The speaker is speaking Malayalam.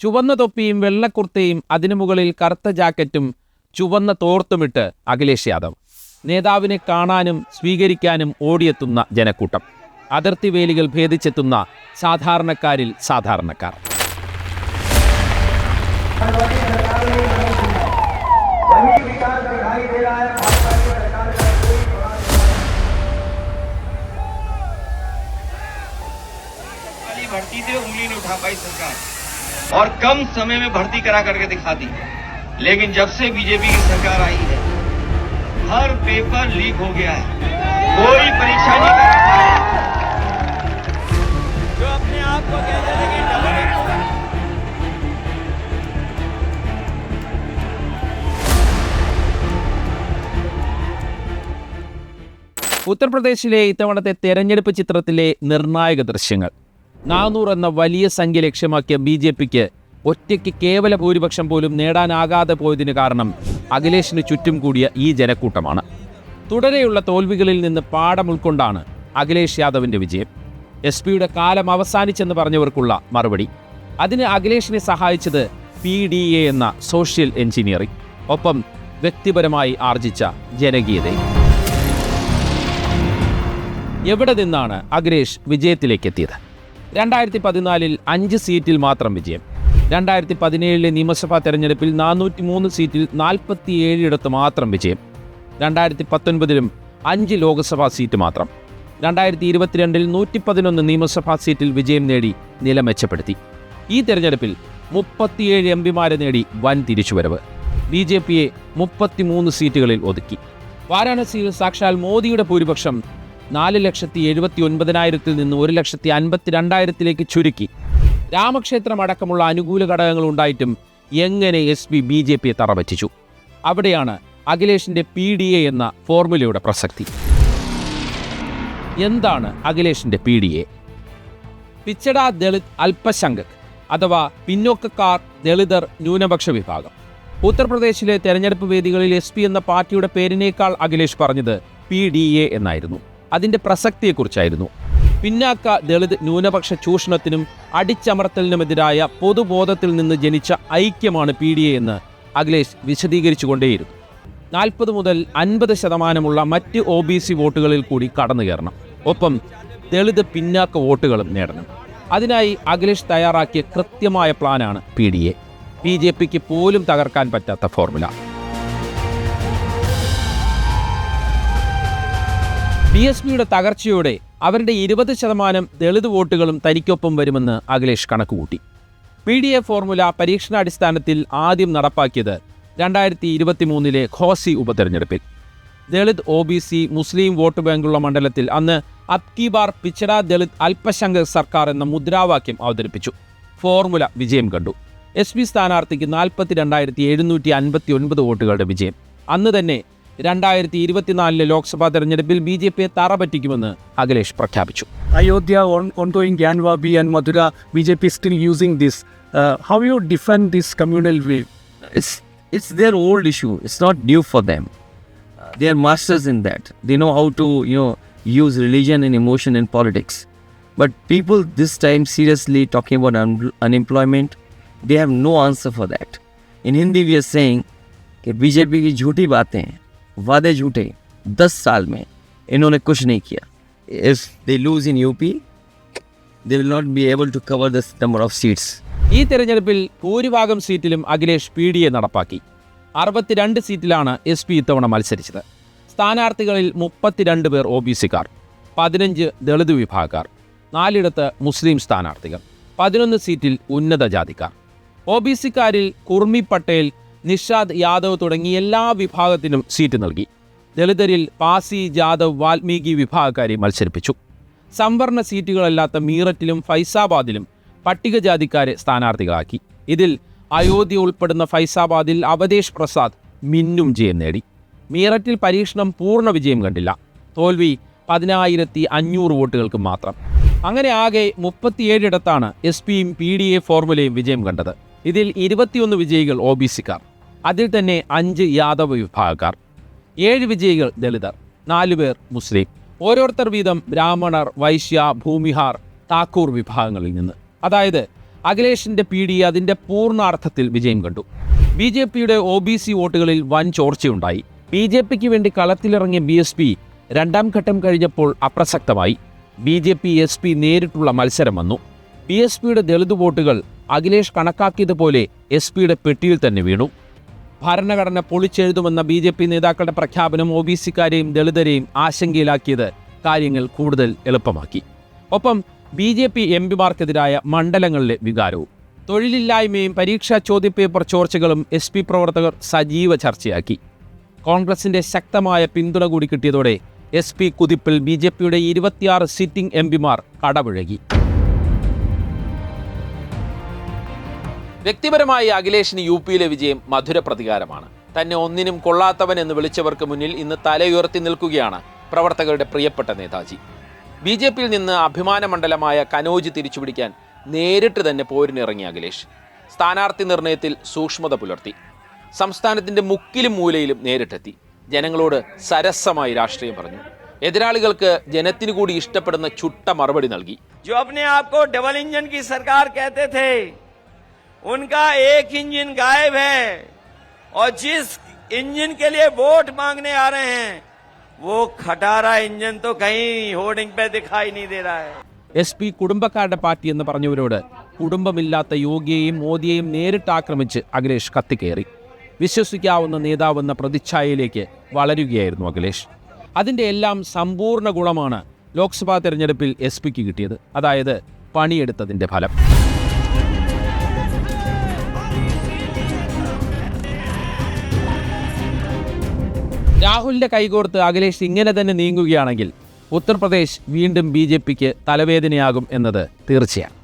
ചുവന്ന തൊപ്പിയും വെള്ളക്കുർത്തയും അതിനു മുകളിൽ കറുത്ത ജാക്കറ്റും ചുവന്ന തോർത്തുമിട്ട് അഖിലേഷ് യാദവ് നേതാവിനെ കാണാനും സ്വീകരിക്കാനും ഓടിയെത്തുന്ന ജനക്കൂട്ടം അതിർത്തി വേലികൾ ഭേദിച്ചെത്തുന്ന സാധാരണക്കാരിൽ സാധാരണക്കാർ वाली भर्ती से उंगली नहीं उठा पाई सरकार और कम समय में भर्ती करा करके दिखा दी लेकिन जब से बीजेपी की सरकार आई है हर पेपर लीक हो गया है कोई परीक्षा नहीं करा पाया जो अपने आप को कहते थे कि डबल इंजन ഉത്തർപ്രദേശിലെ ഇത്തവണത്തെ തെരഞ്ഞെടുപ്പ് ചിത്രത്തിലെ നിർണായക ദൃശ്യങ്ങൾ നാനൂറ് എന്ന വലിയ സംഖ്യ ലക്ഷ്യമാക്കിയ ബി ജെ പിക്ക് ഒറ്റയ്ക്ക് കേവല ഭൂരിപക്ഷം പോലും നേടാനാകാതെ പോയതിന് കാരണം അഖിലേഷിന് ചുറ്റും കൂടിയ ഈ ജനക്കൂട്ടമാണ്. തുടരെയുള്ള തോൽവികളിൽ നിന്ന് പാഠം ഉൾക്കൊണ്ടാണ് അഖിലേഷ് യാദവിന്റെ വിജയം. എസ് പിയുടെ കാലം അവസാനിച്ചെന്ന് പറഞ്ഞവർക്കുള്ള മറുപടി. അതിന് അഖിലേഷിനെ സഹായിച്ചത് പി ഡി എ എന്ന സോഷ്യൽ എഞ്ചിനീയറിംഗ് ഒപ്പം വ്യക്തിപരമായി ആർജിച്ച ജനകീയതയും. എവിടെ നിന്നാണ് അഖിലേഷ് വിജയത്തിലേക്ക് എത്തിയത്? രണ്ടായിരത്തി പതിനാലിൽ അഞ്ച് സീറ്റിൽ മാത്രം വിജയം. രണ്ടായിരത്തി പതിനേഴിലെ നിയമസഭാ തെരഞ്ഞെടുപ്പിൽ നാനൂറ്റി മൂന്ന് സീറ്റിൽ നാൽപ്പത്തിയേഴിടത്ത് മാത്രം വിജയം. രണ്ടായിരത്തി പത്തൊൻപതിലും അഞ്ച് ലോക്സഭാ സീറ്റ് മാത്രം. രണ്ടായിരത്തി ഇരുപത്തിരണ്ടിൽ നൂറ്റി പതിനൊന്ന് നിയമസഭാ സീറ്റിൽ വിജയം നേടി നില മെച്ചപ്പെടുത്തി. ഈ തെരഞ്ഞെടുപ്പിൽ മുപ്പത്തിയേഴ് എം പിമാരെ നേടി വൻ തിരിച്ചുവരവ്. ബി ജെ പിയെ മുപ്പത്തിമൂന്ന് സീറ്റുകളിൽ ഒതുക്കി. വാരാണസിയിൽ സാക്ഷാൽ മോദിയുടെ ഭൂരിപക്ഷം നാല് ലക്ഷത്തി എഴുപത്തി ഒൻപതിനായിരത്തിൽ നിന്ന് ഒരു ലക്ഷത്തി അൻപത്തി രണ്ടായിരത്തിലേക്ക് ചുരുക്കി. രാമക്ഷേത്രം അടക്കമുള്ള അനുകൂല ഘടകങ്ങൾ ഉണ്ടായിട്ടും എങ്ങനെ എസ് പി ബി ജെ പിയെ തറപറ്റിച്ചു? അവിടെയാണ് അഖിലേഷിന്റെ പി ഡി എ എന്ന ഫോർമുലയുടെ പ്രസക്തി. എന്താണ് അഖിലേഷിന്റെ പി ഡി എ? പിച്ചട ദളിത് അല്പശങ്കക് അഥവാ പിന്നോക്കക്കാർ ദളിതർ ന്യൂനപക്ഷ വിഭാഗം. ഉത്തർപ്രദേശിലെ തെരഞ്ഞെടുപ്പ് വേദികളിൽ എസ് പി എന്ന പാർട്ടിയുടെ പേരിനേക്കാൾ അഖിലേഷ് പറഞ്ഞത് പി ഡി എ എന്നായിരുന്നു. അതിന്റെ പ്രസക്തിയെക്കുറിച്ചായിരുന്നു. പിന്നാക്ക ദളിത് ന്യൂനപക്ഷ ചൂഷണത്തിനും അടിച്ചമർത്തലിനുമെതിരായ പൊതുബോധത്തിൽ നിന്ന് ജനിച്ച ഐക്യമാണ് പി ഡി എ എന്ന് അഖിലേഷ് വിശദീകരിച്ചുകൊണ്ടേയിരുന്നു. നാൽപ്പത് മുതൽ അൻപത് ശതമാനമുള്ള മറ്റ് ഒ ബി സി വോട്ടുകളിൽ കൂടി കടന്നു കയറണം. ഒപ്പം ദളിത് പിന്നാക്ക വോട്ടുകളും നേടണം. അതിനായി അഖിലേഷ് തയ്യാറാക്കിയ കൃത്യമായ പ്ലാനാണ് P D A. B J പിക്ക് പോലും തകർക്കാൻ പറ്റാത്ത ഫോർമുല. ബി എസ് പിയുടെ തകർച്ചയോടെ അവരുടെ ഇരുപത് ശതമാനം ദളിത് വോട്ടുകളും തനിക്കൊപ്പം വരുമെന്ന് അഖിലേഷ് കണക്കുകൂട്ടി. പി ഡി എ ഫോർമുല പരീക്ഷണാടിസ്ഥാനത്തിൽ ആദ്യം നടപ്പാക്കിയത് രണ്ടായിരത്തി ഇരുപത്തി മൂന്നിലെ ഖോസി ഉപതെരഞ്ഞെടുപ്പിൽ. ദളിത് ഒ ബി സി മുസ്ലിം വോട്ട് ബാങ്കുള്ള മണ്ഡലത്തിൽ അന്ന് അബ്കി ബാർ പിച്ചട ദളിത് അല്പശങ്ക സർക്കാർ എന്ന മുദ്രാവാക്യം അവതരിപ്പിച്ചു. ഫോർമുല വിജയം കണ്ടു. എസ് പി സ്ഥാനാർത്ഥിക്ക് നാൽപ്പത്തി രണ്ടായിരത്തി എഴുന്നൂറ്റി അൻപത്തി ഒൻപത് വോട്ടുകളുടെ വിജയം. അന്ന് തന്നെ രണ്ടായിരത്തി ഇരുപത്തിനാലിലെ ലോക്സഭാ തെരഞ്ഞെടുപ്പിൽ ബി ജെ പിയെ തറ പറ്റിക്കുമെന്ന് അഖിലേഷ് പ്രഖ്യാപിച്ചു Ayodhya on, ongoing Gyanvabi and Madura, BJP is still using this. Uh, how you defend this communal wave? it's it's their old issue. It's not new for them. They are masters in that. They know how to you know use religion and emotion in politics. But people this time seriously talking about un- unemployment, they have no answer for that. In Hindi we are saying कि बीजेपी की झूठी बातें वादे झूठे दस साल में इन्होंने कुछ नहीं किया if they lose in UP they will not be able to cover this number of seats ഈ തെരഞ്ഞെടുപ്പിൽ ഭൂരിഭാഗം സീറ്റിലും അഖിലേഷ് പി ഡി എ നടപ്പാക്കി അറുപത്തിരണ്ട് സീറ്റിലാണ് എസ് പി ഇത്തവണ മത്സരിച്ചത് സ്ഥാനാർത്ഥികളിൽ മുപ്പത്തിരണ്ട് പേർ ഒ ബി സിക്കാർ പതിനഞ്ച് ദളിത് വിഭാഗക്കാർ നാലിടത്ത് മുസ്ലിം സ്ഥാനാർത്ഥികൾ പതിനൊന്ന് സീറ്റിൽ ഉന്നത ജാതിക്കാർ ഒ ബി സിക്കാരിൽ കുർമി പട്ടേൽ നിഷാദ് യാദവ് തുടങ്ങി എല്ലാ വിഭാഗത്തിനും സീറ്റ് നൽകി. ദളിതരിൽ പാസി ജാദവ് വാൽമീകി വിഭാഗക്കാരെ മത്സരിപ്പിച്ചു. സംവരണ സീറ്റുകളല്ലാത്ത മീററ്റിലും ഫൈസാബാദിലും പട്ടികജാതിക്കാരെ സ്ഥാനാർത്ഥികളാക്കി. ഇതിൽ അയോധ്യ ഉൾപ്പെടുന്ന ഫൈസാബാദിൽ അവതേഷ് പ്രസാദ് മിന്നും ജയം നേടി. മീററ്റിൽ പരീക്ഷണം പൂർണ വിജയം കണ്ടില്ല. തോൽവി പതിനായിരത്തി അഞ്ഞൂറ് വോട്ടുകൾക്ക് മാത്രം. അങ്ങനെ ആകെ മുപ്പത്തിയേഴിടത്താണ് എസ് പിയും പി ഡി എ ഫോർമുലയും വിജയം കണ്ടത്. ഇതിൽ ഇരുപത്തിയൊന്ന് വിജയികൾ ഒ ബി സിക്കാർ അതിൽ തന്നെ അഞ്ച് യാദവ് വിഭാഗക്കാർ ഏഴ് വിജയികൾ ദളിതർ നാലുപേർ മുസ്ലിം. ഓരോരുത്തർ വീതം ബ്രാഹ്മണർ വൈശ്യ ഭൂമിഹാർ താക്കൂർ വിഭാഗങ്ങളിൽ നിന്ന്. അതായത് അഖിലേഷിന്റെ പി ഡി അതിന്റെ പൂർണാർത്ഥത്തിൽ വിജയം കണ്ടു. ബി ജെ പിയുടെ ഒ ബി സി വോട്ടുകളിൽ വൻ ചോർച്ചയുണ്ടായി. ബി ജെ പിക്ക് വേണ്ടി കളത്തിലിറങ്ങിയ ബി എസ് പി രണ്ടാം ഘട്ടം കഴിഞ്ഞപ്പോൾ അപ്രസക്തമായി. B J P S P നേരിട്ടുള്ള മത്സരം വന്നു. ബി എസ് പിയുടെ ദളിത് വോട്ടുകൾ അഖിലേഷ് കണക്കാക്കിയതുപോലെ എസ് പിയുടെ പെട്ടിയിൽ തന്നെ വീണു. ഭരണഘടന പൊളിച്ചെഴുതുമെന്ന ബി ജെ പി നേതാക്കളുടെ പ്രഖ്യാപനം ഒ ബി സിക്കാരെയും ദളിതരെയും ആശങ്കയിലാക്കിയത് കാര്യങ്ങൾ കൂടുതൽ എളുപ്പമാക്കി. ഒപ്പം ബി ജെ പി എം പിമാർക്കെതിരായ മണ്ഡലങ്ങളിലെ വികാരവും തൊഴിലില്ലായ്മയും പരീക്ഷാ ചോദ്യപേപ്പർ ചോർച്ചകളും എസ് പി പ്രവർത്തകർ സജീവ ചർച്ചയാക്കി. കോൺഗ്രസിന്റെ ശക്തമായ പിന്തുണ കൂടി കിട്ടിയതോടെ എസ് പി കുതിപ്പിൽ ബി ജെ പിയുടെ ഇരുപത്തിയാറ് സിറ്റിംഗ് എം പിമാർ കടപുഴകി. വ്യക്തിപരമായി അഖിലേഷിന് യു പിയിലെ വിജയം മധുര പ്രതികാരമാണ്. തന്നെ ഒന്നിനും കൊള്ളാത്തവൻ എന്ന് വിളിച്ചവർക്ക് മുന്നിൽ ഇന്ന് തലയുയർത്തി നിൽക്കുകയാണ് പ്രവർത്തകരുടെ പ്രിയപ്പെട്ട നേതാജി. ബി ജെ പിയിൽ നിന്ന് അഭിമാന മണ്ഡലമായ കനോജ് തിരിച്ചുപിടിക്കാൻ നേരിട്ട് തന്നെ പോരിനിറങ്ങി അഖിലേഷ്. സ്ഥാനാർത്ഥി നിർണയത്തിൽ സൂക്ഷ്മത പുലർത്തി. സംസ്ഥാനത്തിന്റെ മുക്കിലും മൂലയിലും നേരിട്ടെത്തി. ജനങ്ങളോട് സരസമായി രാഷ്ട്രീയം പറഞ്ഞു. എതിരാളികൾക്ക് ജനത്തിനു കൂടി ഇഷ്ടപ്പെടുന്ന ചുട്ട മറുപടി നൽകി. ജോ ആപ്കോ ഡബിൾ എഞ്ചിൻ കി സർക്കാർ കേത്തേ उनका एक इंजन गायब है और जिस इंजन के लिए वोट मांगने आ रहे हैं वो खटारा इंजन तो कहीं होर्डिंग पे दिखाई नहीं दे रहा है എസ് പി കുടുംബക്കാരുടെ പാർട്ടി എന്ന് പറഞ്ഞവരോട് കുടുംബമില്ലാത്ത യോഗിയെയും മോദിയെയും നേരിട്ട് ആക്രമിച്ച് അഖിലേഷ് കത്തിക്കയറി വിശ്വസിക്കാവുന്ന നേതാവെന്ന പ്രതിച്ഛായയിലേക്ക് വളരുകയായിരുന്നു അഖിലേഷ് അതിൻ്റെ എല്ലാം സമ്പൂർണ്ണ ഗുണമാണ് ലോക്സഭാ തെരഞ്ഞെടുപ്പിൽ എസ് പിക്ക് കിട്ടിയത് അതായത് പണിയെടുത്തതിൻ്റെ ഫലം രാഹുലിന്റെ കൈകോർത്ത് അഖിലേഷ് ഇങ്ങനെ തന്നെ നീങ്ങുകയാണെങ്കിൽ ഉത്തർപ്രദേശ് വീണ്ടും ബി തലവേദനയാകും എന്നത് തീർച്ചയാണ്.